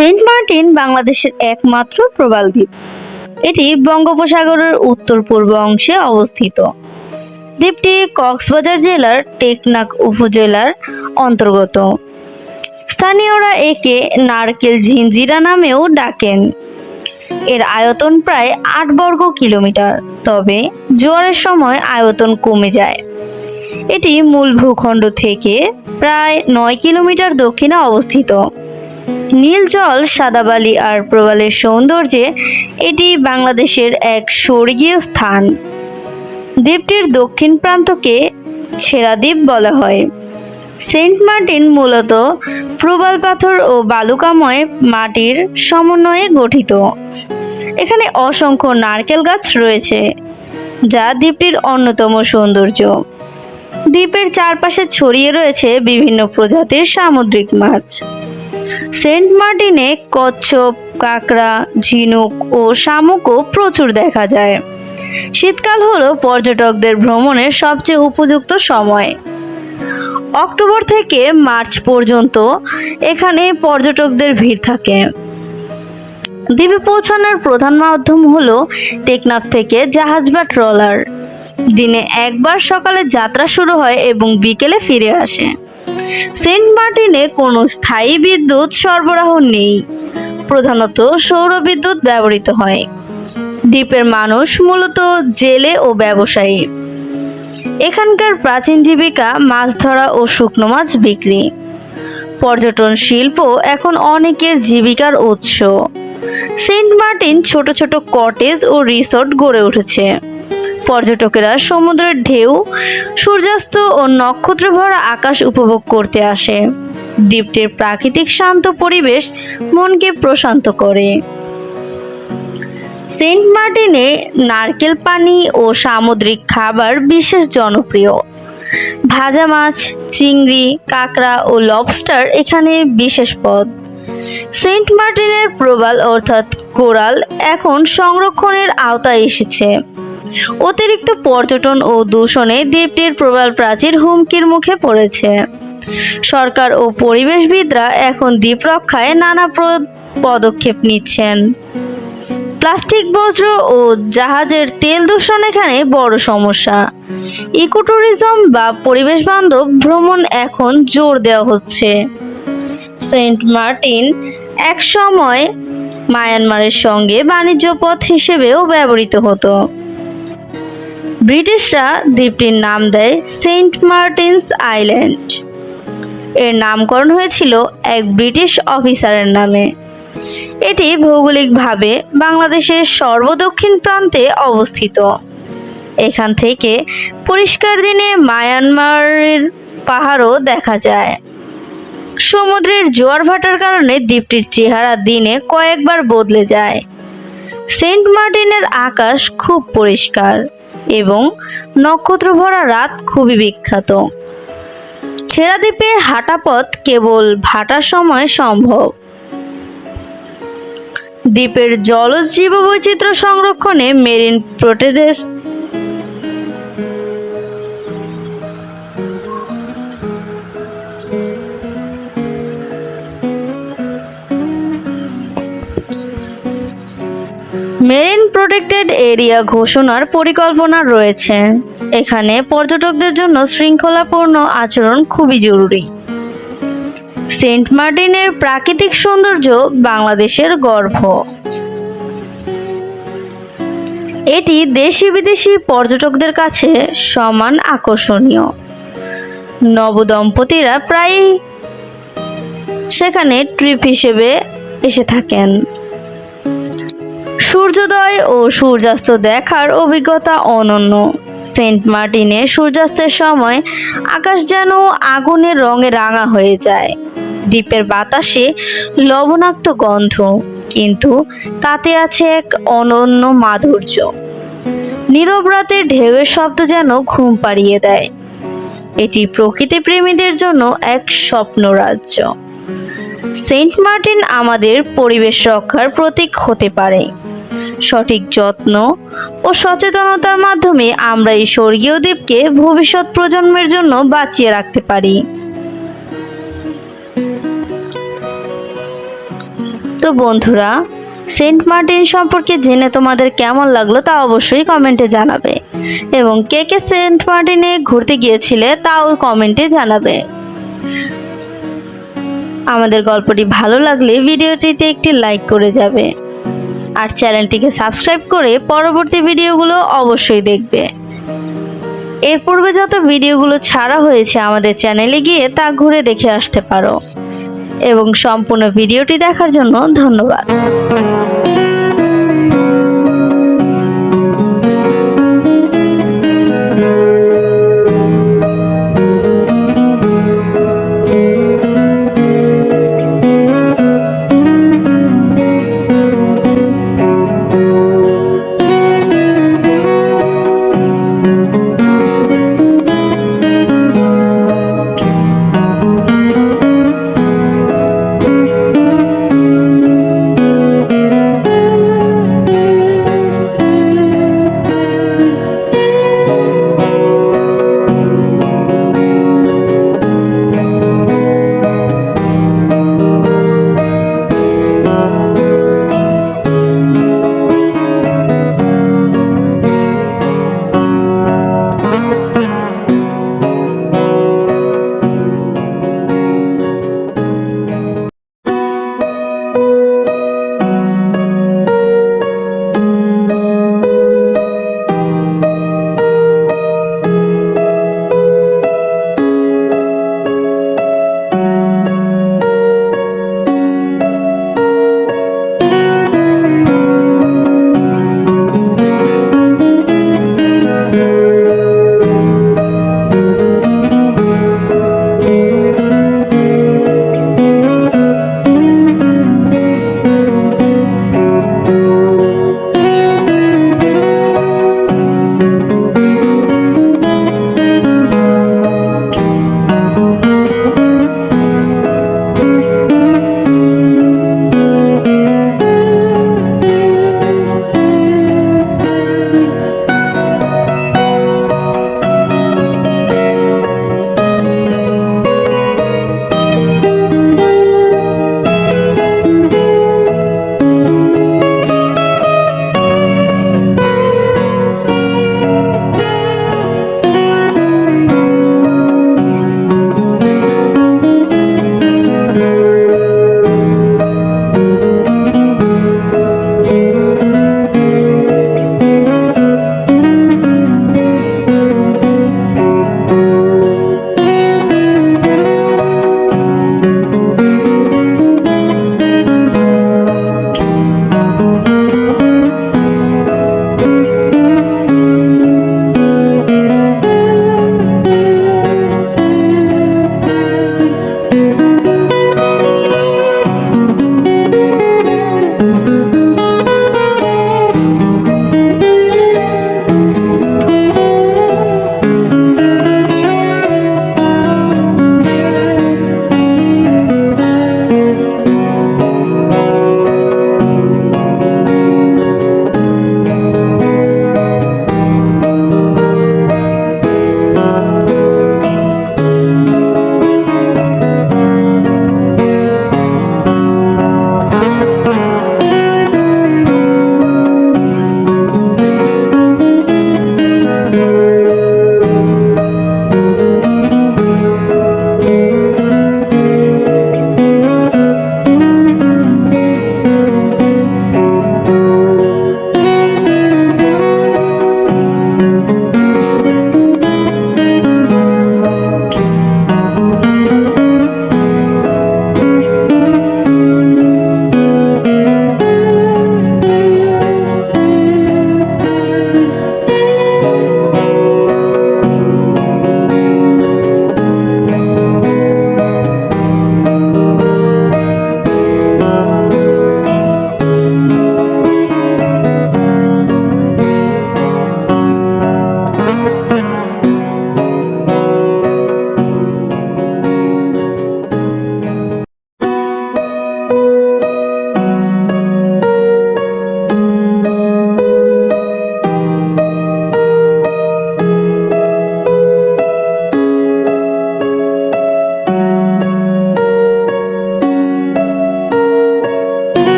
Saint Martin বাংলাদেশের একমাত্র প্রবাল দ্বীপ। এটি বঙ্গোপসাগরের উত্তর পূর্ব অংশে অবস্থিত। দ্বীপটি কক্সবাজার জেলার টেকনাক উপজেলার অন্তর্গত। স্থানীয়রা একে নারকেল ঝিঞ্জিরা নামেও ডাকেন। এর আয়তন প্রায় আট বর্গ কিলোমিটার, তবে জোয়ারের সময় আয়তন কমে যায়। এটি মূল ভূখণ্ড থেকে প্রায় নয় কিলোমিটার দক্ষিণে অবস্থিত। নীল জল, সাদা বালি আর প্রবালের সৌন্দর্যে এটি বাংলাদেশের এক স্বর্গীয় স্থান। দ্বীপটির দক্ষিণ প্রান্তকে ছেড়া দ্বীপ বলা হয়। সেন্ট মার্টিন মূলত প্রবাল পাথর ও বালুকাময় মাটির সমন্বয়ে গঠিত। এখানে অসংখ্য নারকেল গাছ রয়েছে, যা দ্বীপটির অন্যতম সৌন্দর্য। দ্বীপের চারপাশে ছড়িয়ে রয়েছে বিভিন্ন প্রজাতির সামুদ্রিক মাছ। সেন্ট মার্টিনে কচ্ছপ, কাঁকড়া, ঝিনুক ও শামুকও প্রচুর দেখা যায়। শীতকাল হলো পর্যটকদের ভ্রমণের সবচেয়ে উপযুক্ত সময়। অক্টোবর থেকে মার্চ পর্যন্ত এখানে পর্যটকদের ভিড় থাকে। দ্বীপে পৌঁছানোর প্রধান মাধ্যম হলো টেকনাফ থেকে জাহাজ বা ট্রলার। দিনে একবার সকালে যাত্রা শুরু হয় এবং বিকেলে ফিরে আসে। সেন্ট মার্টিনে কোনো স্থায়ী বিদ্যুৎ সরবরাহ নেই। প্রধানত সৌর বিদ্যুৎ ব্যবহৃত হয়। দ্বীপের মানুষ মূলত জেলে ও ব্যবসায়ী। এখানকার প্রাচীন জীবিকা মাছ ধরা ও শুকনো মাছ বিক্রি। পর্যটন শিল্প এখন অনেকের জীবিকার উৎস। সেন্ট মার্টিন ছোট ছোট কটেজ ও রিসোর্ট গড়ে উঠেছে। পর্যটকেরা সমুদ্রের ঢেউ, সূর্যাস্ত ও নক্ষত্র ভরা আকাশ উপভোগ করতে আসে। দ্বীপটির প্রাকৃতিক শান্ত পরিবেশ মনকে প্রশান্ত করে। সেন্ট মার্টিনে নারকেল পানি ও সামুদ্রিক খাবার বিশেষ জনপ্রিয়। ভাজা মাছ, চিংড়ি, কাঁকড়া ও লবস্টার এখানে বিশেষ পদ। সেন্ট মার্টিনের প্রবাল অর্থাৎ কোরাল এখন সংরক্ষণের আওতায় এসেছে। অতিরিক্ত পর্যটন ও দূষণে দ্বীপটির প্রবাল প্রাচীর হুমকির মুখে পড়েছে। সরকার ও পরিবেশবিদরা এখন দ্বীপ রক্ষায় নানা পদক্ষেপ নিচ্ছেন। প্লাস্টিক, বজ্র ও জাহাজের তেল দূষণ এখানে বড় সমস্যা। ইকোট্যুরিজম বা পরিবেশ বান্ধব ভ্রমণ এখন জোর দেওয়া হচ্ছে। সেন্ট মার্টিন এক সময় মায়ানমারের সঙ্গে বাণিজ্য পথ হিসেবেও ব্যবহৃত হতো। ব্রিটিশরা দ্বীপটির নাম দেয় সেন্ট মার্টিনস আইল্যান্ড। এর নামকরণ হয়েছিল এক ব্রিটিশ অফিসারের নামে। এটি ভৌগোলিকভাবে বাংলাদেশের সর্বদক্ষিণ প্রান্তে অবস্থিত। এখান থেকে পরিষ্কার দিনে মায়ানমারের পাহাড়ও দেখা যায়। সমুদ্রের জোয়ার ভাটার কারণে দ্বীপটির চেহারা দিনে কয়েকবার বদলে যায়। সেন্ট মার্টিনের আকাশ খুব পরিষ্কার। এবং নক্ষত্র ভরা রাত খুবই বিখ্যাত। ছেড়া দ্বীপে হাঁটা পথ কেবল ভাটার সময় সম্ভব। দ্বীপের জলজ জীব বৈচিত্র্য সংরক্ষণে মেরিন প্রোটেডেস মেরিন প্রোটেক্টেড এরিয়া ঘোষণার পরিকল্পনা রয়েছে। এখানে পর্যটকদের জন্য শৃঙ্খলাপূর্ণ আচরণ খুবই জরুরি। সেন্ট মার্টিনের প্রাকৃতিক সৌন্দর্য বাংলাদেশের গর্ভ। এটি দেশি বিদেশি পর্যটকদের কাছে সমান আকর্ষণীয়। নবদম্পতিরা প্রায়ই সেখানে ট্রিপ হিসেবে এসে থাকেন। সূর্যোদয় ও সূর্যাস্ত দেখার অভিজ্ঞতা অনন্য। সেন্ট মার্টিনে সূর্যাস্তের সময় আকাশ যেন আগুনের রঙে রাঙা হয়ে যায়। দ্বীপের বাতাসে লবণাক্ত গন্ধ, কিন্তু তাতে আছে এক অনন্য মাধুর্য। নীরব রাতের ঢেউয়ের শব্দ যেন ঘুম পাড়িয়ে দেয়। এটি প্রকৃতি প্রেমীদের জন্য এক স্বপ্ন রাজ্য। সেন্ট মার্টিন আমাদের পরিবেশ রক্ষার প্রতীক হতে পারে। সঠিক যত্ন ও সচেতনতার মাধ্যমে আমরা এই স্বর্গীয় দ্বীপকে ভবিষ্যৎ প্রজন্মের জন্য বাঁচিয়ে রাখতে পারি। তো বন্ধুরা, সেন্ট মার্টিন সম্পর্কে জেনে তোমাদের কেমন লাগল তা অবশ্যই কমেন্টে জানাবে। এবং কে কে সেন্ট মার্টিনে ঘুরতে গিয়েছিলে তাও কমেন্টে জানাবে। আমাদের গল্পটি ভালো লাগলে ভিডিওটিতে একটি লাইক করে যাবে। আর চ্যানেলটিকে সাবস্ক্রাইব করে পরবর্তী ভিডিওগুলো অবশ্যই দেখবে। এর পূর্বে যত ভিডিওগুলো ছাড়া হয়েছে আমাদের চ্যানেলে গিয়ে তা ঘুরে দেখে আসতে পারো। এবং সম্পূর্ণ ভিডিওটি দেখার জন্য ধন্যবাদ।